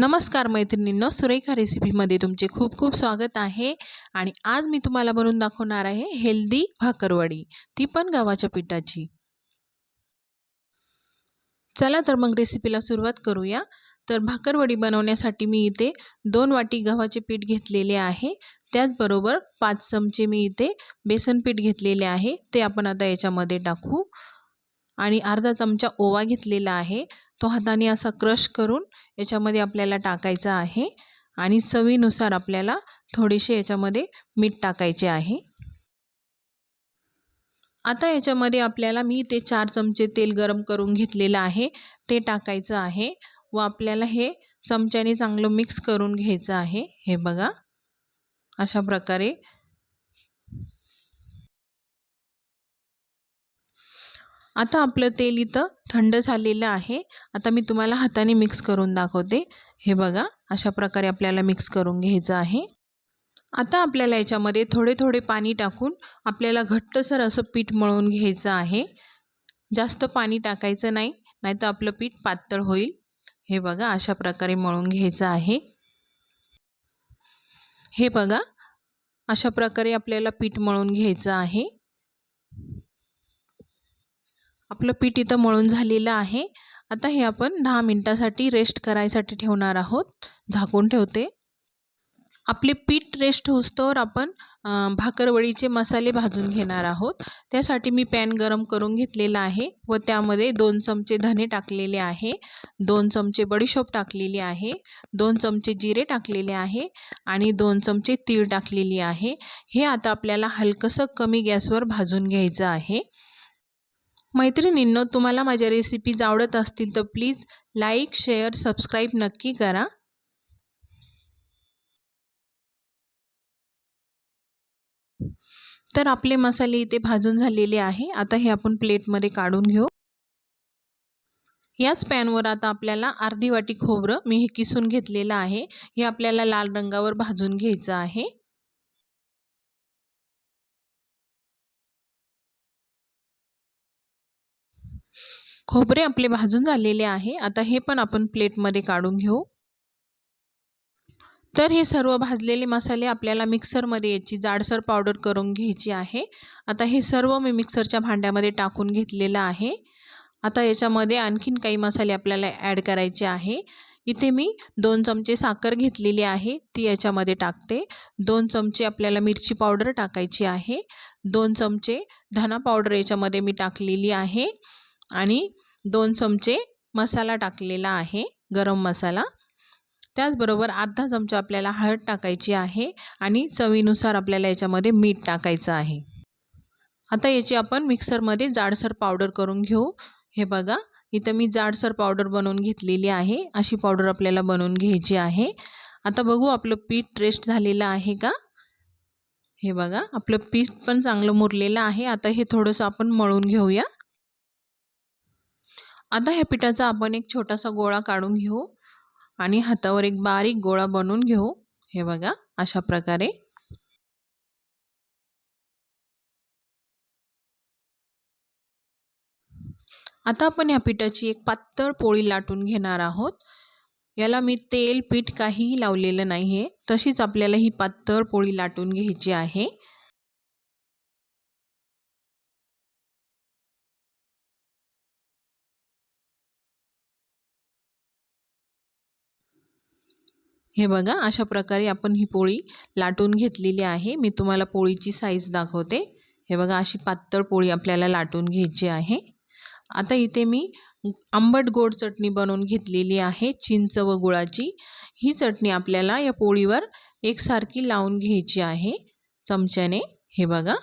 नमस्कार मैत्रिणींनो सुरेखा रेसिपीमध्ये तुमचे खूप खूप स्वागत आहे. आणि आज मी तुम्हाला बनवून दाखवणार आहे हेल्दी भाकरवडी. ती पण गव्हाच्या पिठाची. चला तर मग रेसिपीला सुरुवात करूया. तर भाकरवडी बनवण्यासाठी मी इथे दोन वाटी गव्हाचे पीठ घेतलेले आहे. त्याचबरोबर पाच चमचे मी इथे बेसन पीठ घेतलेले आहे. ते आपण आता याच्यामध्ये टाकू. आणि अर्धा चमचा ओवा घेतलेला आहे. तो हाताने असा क्रश करून याच्यामध्ये आपल्याला टाकायचा आहे आणि चवीनुसार आपल्याला थोडेसे याच्यामध्ये मीठ टाकायचे आहे. आता याच्यामध्ये आपल्याला मी ते चार चमचे तेल गरम करून घेतलेलं आहे. ते टाकायचं आहे व आपल्याला हे चमच्याने चांगलं मिक्स करून घ्यायचं आहे. हे बघा. अशा प्रकारे आता आपलं तेल इथं थंड झालेलं आहे. आता मी तुम्हाला हाताने मिक्स करून दाखवते. हे बघा अशा प्रकारे आपल्याला मिक्स करून घ्यायचं आहे. आता आपल्याला याच्यामध्ये थोडे थोडे पाणी टाकून आपल्याला घट्टसर असं पीठ मळून घ्यायचं आहे. जास्त पाणी टाकायचं नाही नाहीतर आपलं पीठ पातळ होईल. हे बघा अशा प्रकारे मळून घ्यायचं आहे. हे बघा अशा प्रकारे आपल्याला पीठ मळून घ्यायचं आहे. आपलं पीठ इथं मळून झालेलं आहे. आता हे आपण दहा मिनटासाठी रेस्ट करायसाठी ठेवणार आहोत. झाकून ठेवते. आपले पीठ रेस्ट होस्तोवर आपण भाकरवडीचे मसाले भाजून घेणार आहोत. त्यासाठी मी पॅन गरम करून घेतलेला आहे व त्यामध्ये दोन चमचे धने टाकलेले आहे. दोन चमचे बडीशोप टाकलेली आहे. दोन चमचे जिरे टाकलेले आहे आणि दोन चमचे तीळ टाकलेली आहे. हे आता आपल्याला हलकंसं कमी गॅसवर भाजून घ्यायचं आहे. मैत्रिणींनो तुम्हाला माझ्या रेसिपीज आवडत असतील तर प्लीज लाईक शेअर सबस्क्राईब नक्की करा. तर आपले मसाले इथे भाजून झालेले आहे. आता हे आपण प्लेटमध्ये काढून घेऊ. याच पॅनवर आता आपल्याला अर्धी वाटी खोबरं मी हे किसून घेतलेलं आहे. हे आपल्याला लाल रंगावर भाजून घ्यायचं आहे. खोबरे आपले भाजून झालेले आहे. आता हे पण आपण प्लेटमध्ये काढून घेऊ. तर हे सर्व भाजलेले मसाले आपल्याला मिक्सरमध्ये याची जाडसर पावडर करून घ्यायची आहे. आता हे सर्व मी मिक्सरच्या भांड्यामध्ये टाकून घेतलेलं आहे. आता याच्यामध्ये आणखीन काही मसाले आपल्याला ॲड करायचे आहे. इथे मी दोन चमचे साखर घेतलेली आहे ती याच्यामध्ये टाकते. दोन चमचे आपल्याला मिरची पावडर टाकायची आहे. दोन चमचे धना पावडर याच्यामध्ये मी टाकलेली आहे. आणि दोन चमचे मसाला टाकलेला आहे गरम मसाला. त्याचबरोबर अर्धा चमचा आपल्याला हळद टाकायची आहे आणि चवीनुसार आपल्याला याच्यामध्ये मीठ टाकायचं आहे. आता याची आपण मिक्सरमध्ये जाडसर पावडर करून घेऊ. हे बघा इथं मी जाडसर पावडर बनवून घेतलेली आहे अशी पावडर आपल्याला बनवून घ्यायची आहे. आता बघू आपलं पीठ ट्रेस्ट झालेलं आहे का? हे बघा आपलं पीठ पण चांगलं मुरलेलं आहे. आता हे थोडंसं आपण मळून घेऊया. आता ह्या पिठाचा आपण एक छोटासा गोळा काढून घेऊ आणि हातावर एक बारीक गोळा बनवून घेऊ. हे बघा अशा प्रकारे. आता आपण ह्या पिठाची एक पातळ पोळी लाटून घेणार आहोत. याला मी तेल पीठ काहीही लावलेलं नाही आहे तशीच आपल्याला ही पातळ पोळी लाटून घ्यायची आहे. हे बघा अशा प्रकारे आपण ही पोळी लाटून घेतलेली आहे. मी तुम्हाला पोळीची साईज दाखवते. हे बघा अशी पातळ पोळी आपल्याला लाटून घ्यायची आहे. आता इथे मी आंबट गोड चटणी बनवून घेतलेली आहे चिंच व गुळाची. ही चटणी आपल्याला या पोळीवर एकसारखी लावून घ्यायची आहे चमच्याने. हे बघा.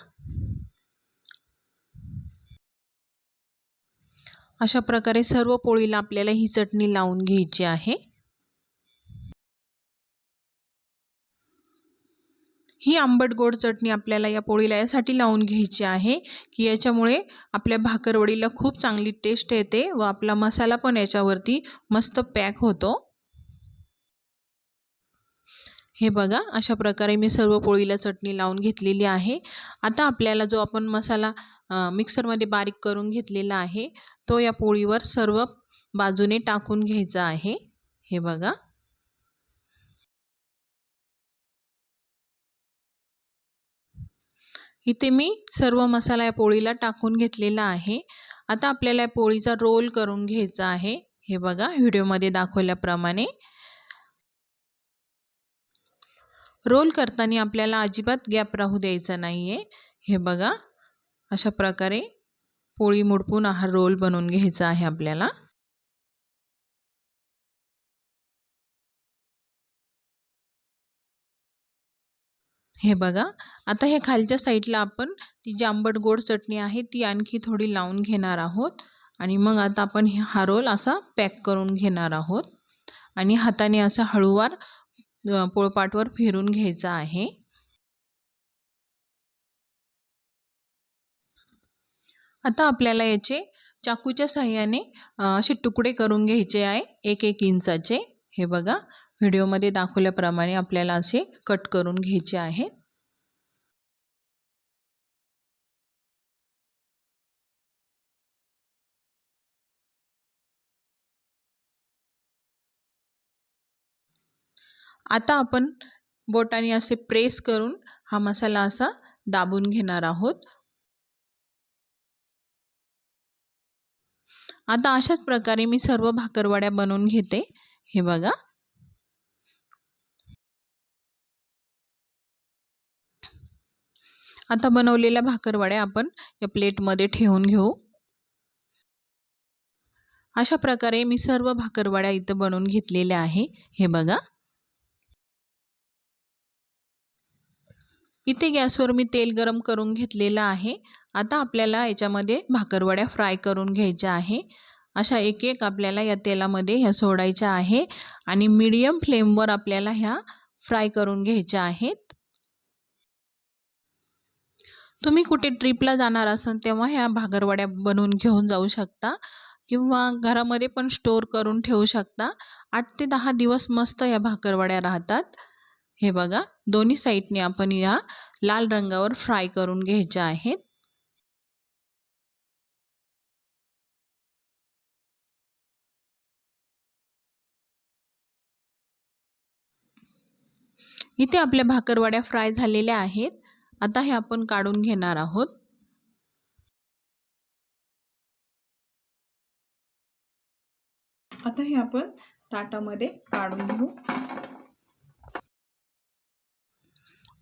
अशा प्रकारे सर्व पोळीला आपल्याला ही चटणी लावून घ्यायची आहे. ही आंबट गोड चटणी आपल्याला या पोळीला यासाठी लावून घ्यायची आहे की याच्यामुळे आपल्या भाकरवडीला खूप चांगली टेस्ट येते व आपला मसाला पण याच्यावरती मस्त पॅक होतो. हे बघा अशा प्रकारे मी सर्व पोळीला चटणी लावून घेतलेली आहे. आता आपल्याला जो आपण मसाला मिक्सरमध्ये बारीक करून घेतलेला आहे तो या पोळीवर सर्व बाजूने टाकून घ्यायचा आहे. हे बघा. इथे मी सर्व मसाला या पोळीला टाकून घेतलेला आहे. आता आपल्याला या पोळीचा रोल करून घ्यायचा आहे. हे बघा व्हिडिओमध्ये दाखवल्याप्रमाणे. रोल करताना आपल्याला अजिबात गॅप राहू द्यायचा नाही आहे हे बघा अशा प्रकारे पोळी मुडपून हा रोल बनवून घ्यायचा आहे आपल्याला. हे बघा. आता हे खालच्या साईडला आपण ती जांबट गोड चटणी आहे ती आणखी थोडी लावून घेणार आहोत. आणि मग आता आपण हा रोल असा पॅक करून घेणार आहोत. आणि हाताने असा हळूवार पोळपाटवर फिरून घ्यायचा आहे. आता आपल्याला याचे चाकूच्या साह्याने असे तुकडे करून घ्यायचे आहे एक एक इंचाचे. हे बघा. व्हिडिओमध्ये दाखवल्याप्रमाणे आपल्याला असे कट करून घ्यायचे आहे. आता आपण बोटाने असे प्रेस करून हा मसाला असा दाबून घेणार आहोत. आता अशाच प्रकारे मी सर्व भाकरवड्या बनवून घेते. हे बघा. आता बनवलेल्या भाकरवड्या आपण या प्लेटमध्ये ठेवून घेऊ. अशा प्रकारे मी सर्व भाकरवड्या इथं बनवून घेतलेल्या आहे. हे बघा. इथे गॅसवर मी तेल गरम करून घेतलेलं आहे. आता आपल्याला याच्यामध्ये भाकरवड्या फ्राय करून घ्यायच्या आहे. अशा एक एक आपल्याला या तेलामध्ये ह्या सोडायच्या आहे आणि मीडियम फ्लेमवर आपल्याला ह्या फ्राय करून घ्यायच्या आहेत. तुम्ही कुठे ट्रिपला जाणार असाल तेव्हा ह्या भाकरवड्या बनवून घेऊन जाऊ शकता किंवा घरामध्ये पण स्टोअर करून ठेवू शकता. आठ ते दहा दिवस मस्त या भाकरवड्या राहतात. हे बघा दोन्ही साईडने आपण या लाल रंगावर फ्राय करून घ्यायच्या आहेत. इथे आपल्या भाकरवाड्या फ्राय झालेल्या आहेत. आता हे आपण काढून घेणार आहोत. आता हे आपण ताटामध्ये काढून घेऊ.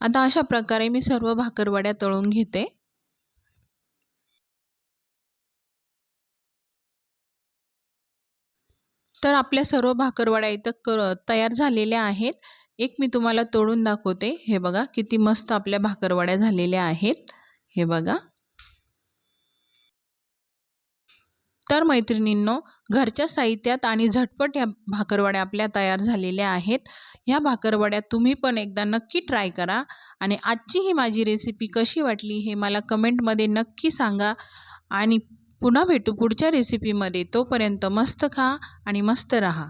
आता अशा प्रकारे मी सर्व भाकरवड्या तळून घेते. तर आपल्या सर्व भाकरवड्या इथं तयार झालेल्या आहेत. एक मी तुम्हाला तोडून दाखवते. हे बघा किती मस्त आपल्या भाकरवड्या झालेल्या आहेत. हे बघा. तर मैत्रिणींनो घरच्या साहित्यात आणि झटपट ह्या भाकरवड्या आपल्या तयार झालेल्या आहेत. ह्या भाकरवड्या तुम्ही पण एकदा नक्की ट्राय करा आणि आजची ही माझी रेसिपी कशी वाटली हे मला कमेंटमध्ये नक्की सांगा आणि पुन्हा भेटू पुढच्या रेसिपीमध्ये. तोपर्यंत मस्त खा आणि मस्त रहा.